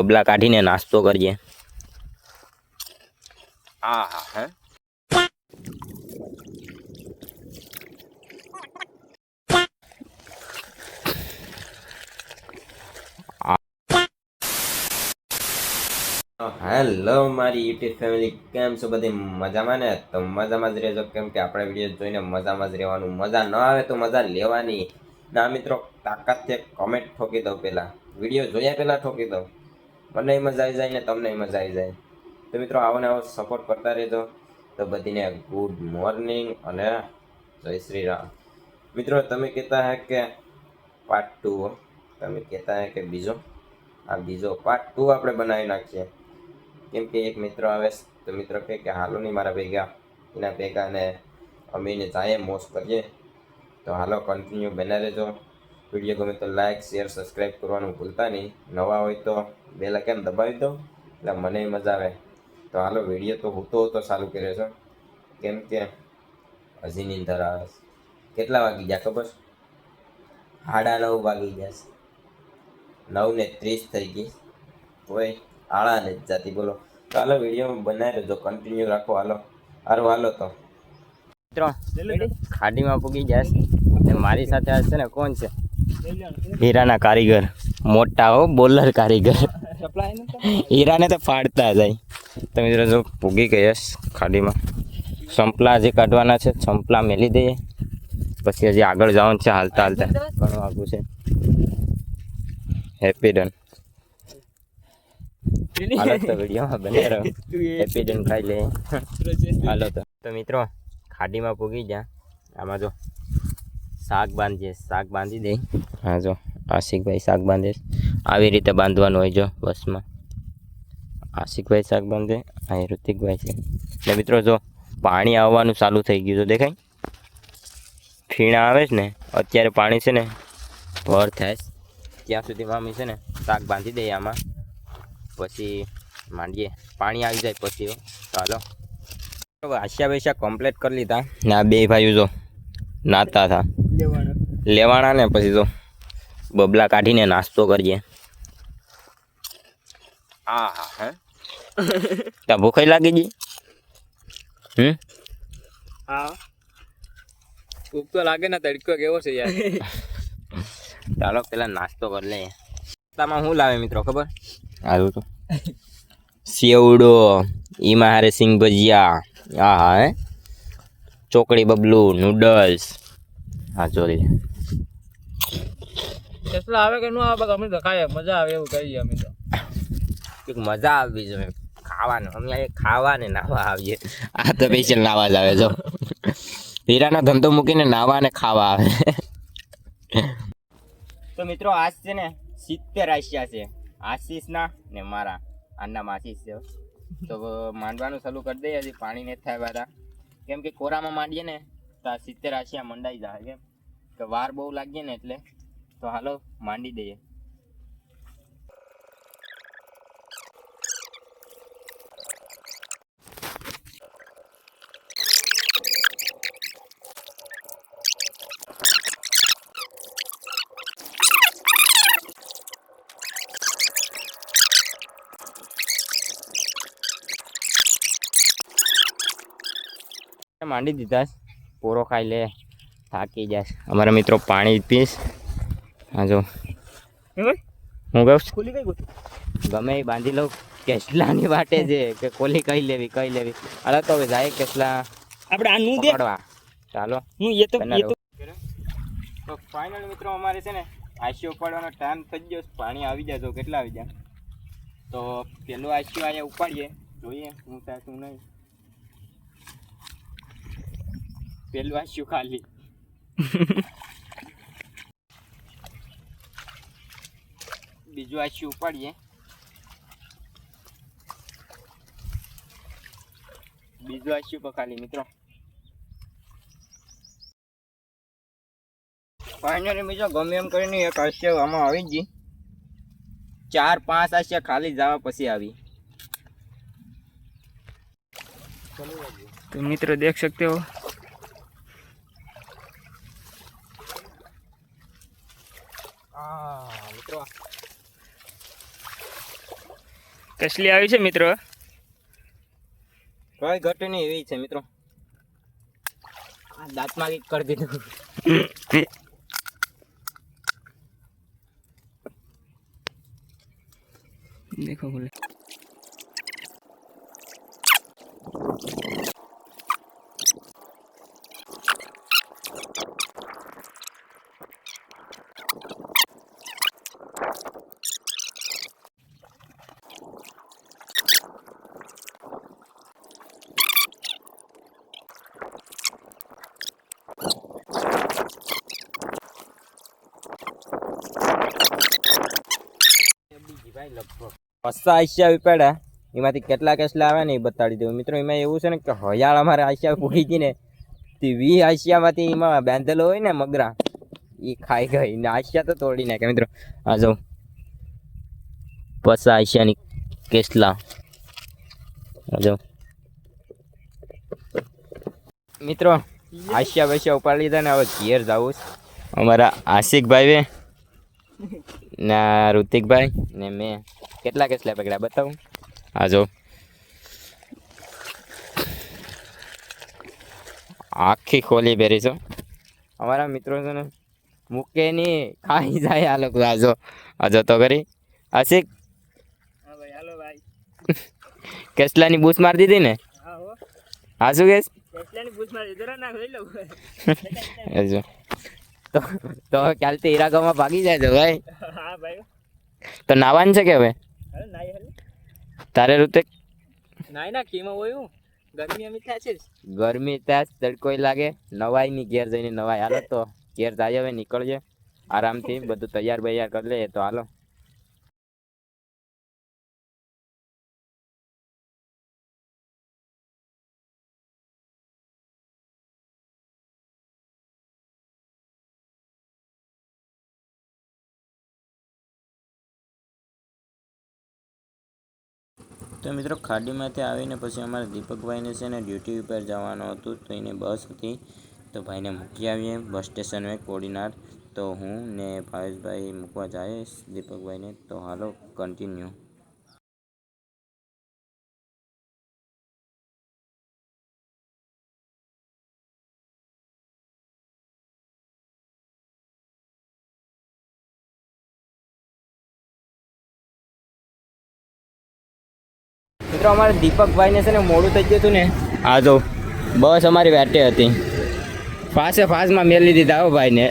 બબલા કાઢીને નાસ્તો કરીએ. હા હા હે? હેલો મારી યુટ્યુબ ફેમિલી કેમ છો બધી મજામાં ને? તો મજામાં જ રહેજો કેમ કે આપણે વીડિયો જોઈને મજામાં જ રહેવાનું. મજા ન આવે તો મજા લેવાની. ના મિત્રો તાકાતથી કોમેન્ટ ઠોકી દઉં પહેલાં. વીડિયો જોયા પહેલાં ઠોકી દઉં. મને મજા આવી જાય ને તમને મજા આવી જાય. તો મિત્રો આવો ને આવો સપોર્ટ કરતા રહેજો. તો બધીને ગુડ મોર્નિંગ અને જય શ્રી રામ. મિત્રો તમે કહેતા હે કે પાર્ટ ટુ તમે કહેતા હે કે બીજો. આ બીજો પાર્ટ ટુ આપણે બનાવી નાખીએ. કેમ કે એક મિત્ર આવે તો મિત્ર કહે કે હાલો નહીં મારા ભેગા. એના ભેગા ને અમે એને જાય મોજ કરીએ. તો હાલો કન્ટિન્યુ બના રહેજો વીડિયો ગમે તો લાઈક શેર સબસ્ક્રાઈબ કરવાનું ભૂલતા નહીં. નવા હોય તો બે કેમ દબાવી દો એટલે મને મજા આવે. તો હાલો વીડિયો તો હું તો તો ચાલુ કર્યો છો. કેમ કે હજી નીંદર આવે છે. કેટલા વાગી ગયા ખબર? સાડા નવ વાગી ગયા છે. નવ ને ત્રીસ થઈ ગઈ કોઈ આળા ને જાતી બોલો. તો હાલો વીડિયો બનાવી રહેજો કન્ટિન્યુ રાખો હાલો. હારું હાલો તો. મિત્રો ખાડીમાં પૂગી જાય છે. મારી સાથે આ છે ને કોણ છે? હીરાના કારીગર. મોટા હો, બોલર કારીગર. હીરાને તો ફાડતા જાય. તો મિત્રો જો પૂગી ગયા ખાડીમાં. સંપલા જે કાઢવાના છે, સંપલા મેલી દઈએ. પછી હજી આગળ જવાનું છે હાલતા હાલતા. ઘણું આગું છે. હેપી ડન હાલો તો હાલો તો. તો મિત્રો, ખાડીમાં પૂગી ગયા. આમાં જો શાક બાંધીએ શાક બાંધી દઈ હા, જો, આશિકભાઈ શાક બાંધે આવી રીતે બાંધવાનું હોય જો, બસમાં. આશિકભાઈ શાક બાંધે અહીં ઋતિકભાઈ છે. ને મિત્રો, જો, પાણી આવવાનું ચાલુ થઈ ગયું તો દેખાય? ફીણા આવે છે ને, અત્યારે પાણી છે ને, ભર થાય ત્યાં સુધી મામી છે ને શાક બાંધી દઈએ આમાં. પછી માંડીએ. પાણી આવી જાય પછી. ચાલો. આશિયા પૈસા કમ્પ્લીટ કરી લીધા. ને બે ભાઈઓ જો, નાતા હતા. લેવાના. ને પછી તો બબલા કાઢીને નાસ્તો કરીએ. હા હા હે? તા ભૂખાઈ લાગી ગઈ? હમ? હા. ભૂખ તો લાગે ને તડકો કેવો છે યાર? ચાલો પેલા નાસ્તો કરી લઈએ. નાસ્તામાં શું લાવે મિત્રો ખબર? આવું તો. સેવડો ઈમાં હારે સિંગ ભજીયા હા હા હે? ચોકડી બબલું નૂડલ્સ. હા ચોરી કેટલા આવે કે ન આવે અમે તો ખાઈએ મજા આવે એવું કરીએ અમે તો. એક મજા આવવી જોઈએ. ખાવાનું અમે ખાવાને ખાવા નાવા આવીએ. આ તો સ્પેશિયલ નાવા જ આવે જો. હીરાનો ધંધો મૂકીને નાવા ને ખાવા આવે. તો મિત્રો આજ છે ને સિત્તેર આશિયા છે. આશીષના ને મારા. આના આશીષ છે. તો માંડવાનું ચાલુ કરી દઈએ હજી પાણી નથી થાય બધા કેમ કે કોરામાં માંડીએ ને તો સિત્તેર આશિયા મંડાઈ જાય કેમ કે વાર બહુ લાગીએ ને એટલે, તો હાલો માંડી દઈએ માંડી દીધા છે. પોરો ખાઈ લે થાકી જાય. અમારા મિત્રો પાણી પીશ. હા જો. હું કહું ખુલી ગઈ ગમે એ બાંધી લઉં. કેસલાની વાટે છે કે કોલી કઈ લેવી કઈ લેવી? અરે તો હવે જાય કેસલા આપણે આનું નું પકડવા. ચાલો. હું એ તો એ તો તો ફાઇનલ મિત્રો અમારે છે ને આશીઓ ઉપાડવાનો ટાઈમ થઈ ગયો પાણી આવી જાય તો કેટલા આવી જાય? તો પેલું આશીઓ અહીંયા ઉપાડીએ. જોઈએ હું ત્યાં શું નહીં. પેલું વાંચ્યું ખાલી. બીજું વાંચ્યું ઉપાડીએ? બીજું વાંચ્યું પકાલી મિત્રો? ફાઇનલી મિત્રો, ગમે એમ કરીને એક આશય આમાં આવી ગઈ. ચાર, પાંચ આશય ખાલી જવા પછી આવી. તો મિત્રો, દેખ શકતે હો? हो મિત્રો કસલી આવી છે મિત્રો કઈ ઘટની એવી છે મિત્રો. આ દાંતમાં કંઈક કરી દીધું. દેખો બોલે. પસ્તા આઈસિયા વિપાડ્યા એમાંથી કેટલા કેસલા આવે ને એ બતાડી દઉં મિત્રો, એમાં એવું છે ને કે હયાળ અમારે આશિયા પૂરી હતી ને, તે વી આશિયામાંથી એમાં બાંધેલો હોય ને મગરા એ ખાઈ ગઈ ને આશિયા તો તોડી નાખે. મિત્રો, આ જો પસ્તા આશિયાની કેસલા. આ જો. મિત્રો આશિયા વૈશ્યા ઉપાડી લીધા ને હવે ઘેર જવું અમારા આશિકભાઈ ના ઋતિકભાઈ ને મેં. કેટલા કેટલા પકડ્યા બતાવું? આ જો. આખી ખોલી પહેરી છો. અમારા મિત્રો છે ને મૂકે નહીં ખાઈ જાય આ લોકો. આ જો. આ જો તો કરી આશિક? કેસલાની ભાઈ હાલો ભાઈ. કેટલાની બૂસ મારી દીધી ને? હા હો. શું કેસ? કેસલાની બૂસ મારી દીધી ના લઈ લઉં. આ જો. તો તો કાલથી ઈરાકામાં ભાગી જાય છે ભાઈ. હા ભાઈ. તો નાવાનું છે કે હવે? તારે ઋતિક? નાઈ ના કેમાં હોય ગરમી અમી થાય છે ગરમી ત્યાં તડકોય લાગે. નવાઈ ની ઘેર જઈને નવાઈ. હાલો તો ઘેર જાય હવે નીકળજે. આરામથી બધું તૈયાર બૈયાર કરી લે તો હાલો. તો મિત્રો ખાડીમાંથી આવીને પછી અમારે દીપકભાઈને છે ને ડ્યુટી ઉપર જવાનું હતું, તો એને બસ હતી. તો ભાઈને મૂકી આવીએ બસ સ્ટેશને કોડીનાર. તો હું ને ભાવેશભાઈ મૂકવા જઈશ દીપકભાઈને. તો હાલો કન્ટિન્યુ મિત્રો અમારે દીપકભાઈને છે ને મોડું થઈ ગયું હતું ને. હા જો બસ અમારી વેટે હતી. ફાસે ફાસમાં મેલી દીધા હો ભાઈને.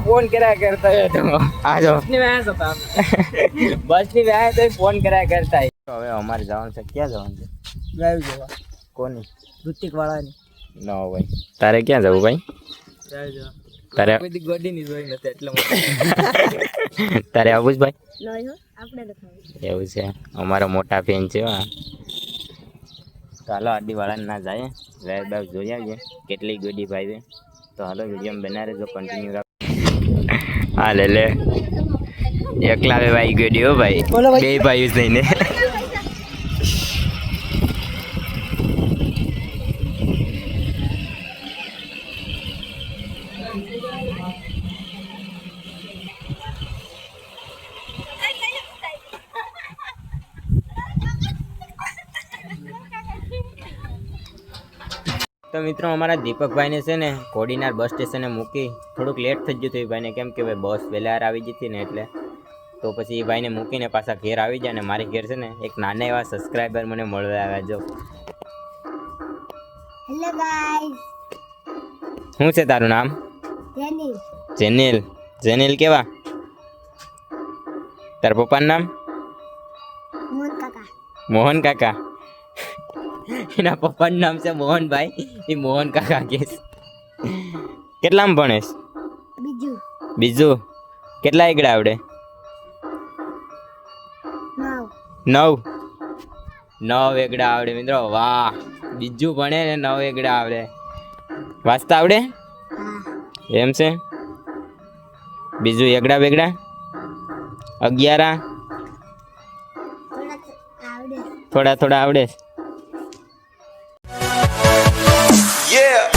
ફોન કર્યા કરતા હોય તો. આ જો. બસની વ્યાય તો ફોન કર્યા કરતા હવે અમારે જવાનું છે. ક્યાં જવાનું છે? જવા. કોની? ઋતિક વાળાની ન ભાઈ. તારે ક્યાં જવું ભાઈ? તારે તારે આવું જ ભાઈ? એવું છે? અમારો મોટા ફેન છે હા. ચાલો આડી વાળા ના જાય. લાઈવ બાઈવ જોઈ આવીએ કેટલી ગોડી ભાઈ તો હાલો વીડિયો બના રહેજો કન્ટિન્યુ રાખ. હા લે. લે એકલા બે ભાઈ ગોડી હો ભાઈ. બે ભાઈ થઈને તો મિત્રો અમારા દીપકભાઈને છે ને કોડીનાર બસ સ્ટેશને મૂકી થોડુંક લેટ થઈ ગયું હતું. એ ભાઈને કેમ કે ભાઈ બસ વહેલા આવી જતી ને એટલે. તો પછી એ ભાઈને મૂકીને પાછા ઘેર આવી જાય ને મારી ઘેર છે ને એક નાના એવા સબસ્ક્રાઈબર મને મળવા આવ્યા જો. હેલો ગાઈસ શું છે તારું નામ? જેનિલ. જેનિલ. જેનિલ કેવા? તારા પપ્પાનું નામ? મોહન કાકા. મોહન કાકા. એના પપ્પાનું નામ છે મોહનભાઈ. એ મોહન કાકા કે. કેટલામાં ભણેશ? બીજું. બીજું? કેટલા એકડા આવડે? નવ. નવ? એકડા આવડે મિત્રો. વાહ! બીજું ભણે ને નવ એકડા આવડે. વાંચતા આવડે? એમ છે? બીજું એકડા બેગડા? અગિયારા? થોડા થોડા આવડે. Yeah.